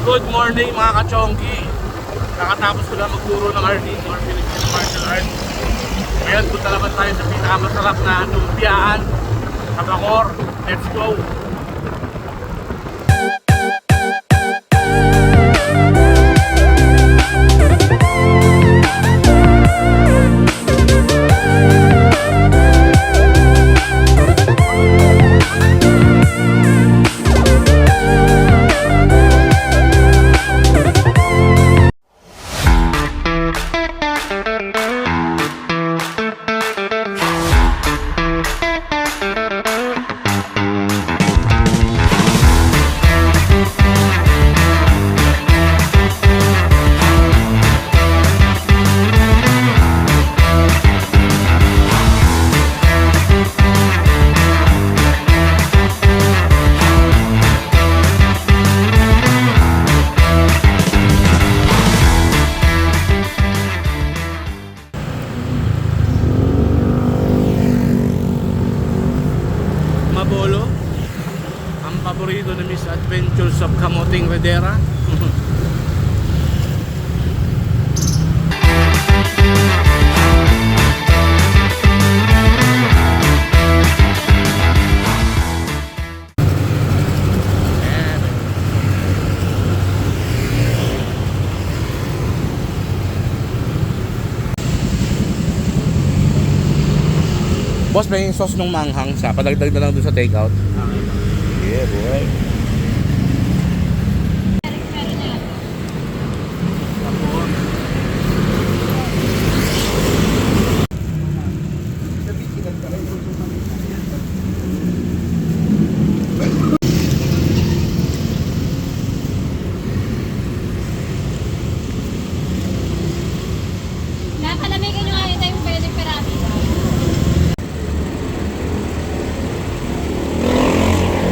Good morning mga kachonggi. Nakatapos ko lang magturo ng RD or Filipino Martial Arts. Ngayon punta naman tayo sa pinakamasarap na lumpiaan sa Bangor. Let's go! Paborito ni Miss Adventures of Kamuting Redera. Boss, may sauce nung manghang sa padagdag na lang dun sa takeout. Yeah, boy.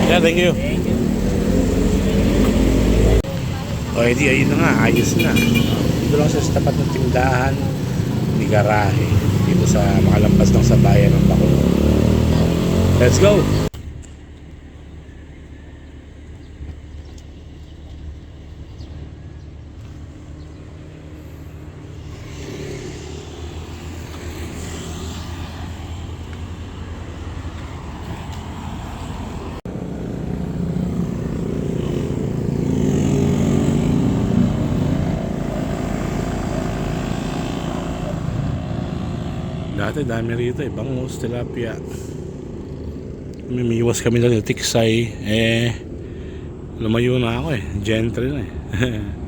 Yeah, thank you. O, edi, ayun na nga, ayos na. Dito lang sa tapat ng tindahan ni Garahe. Dito sa makalampas ng sa bayan ng Bacolod. Let's go! Dati dami rito eh, bangus, tilapia. Mimiwas kami na tiksay, eh, lumayo na ako eh, gentry na eh.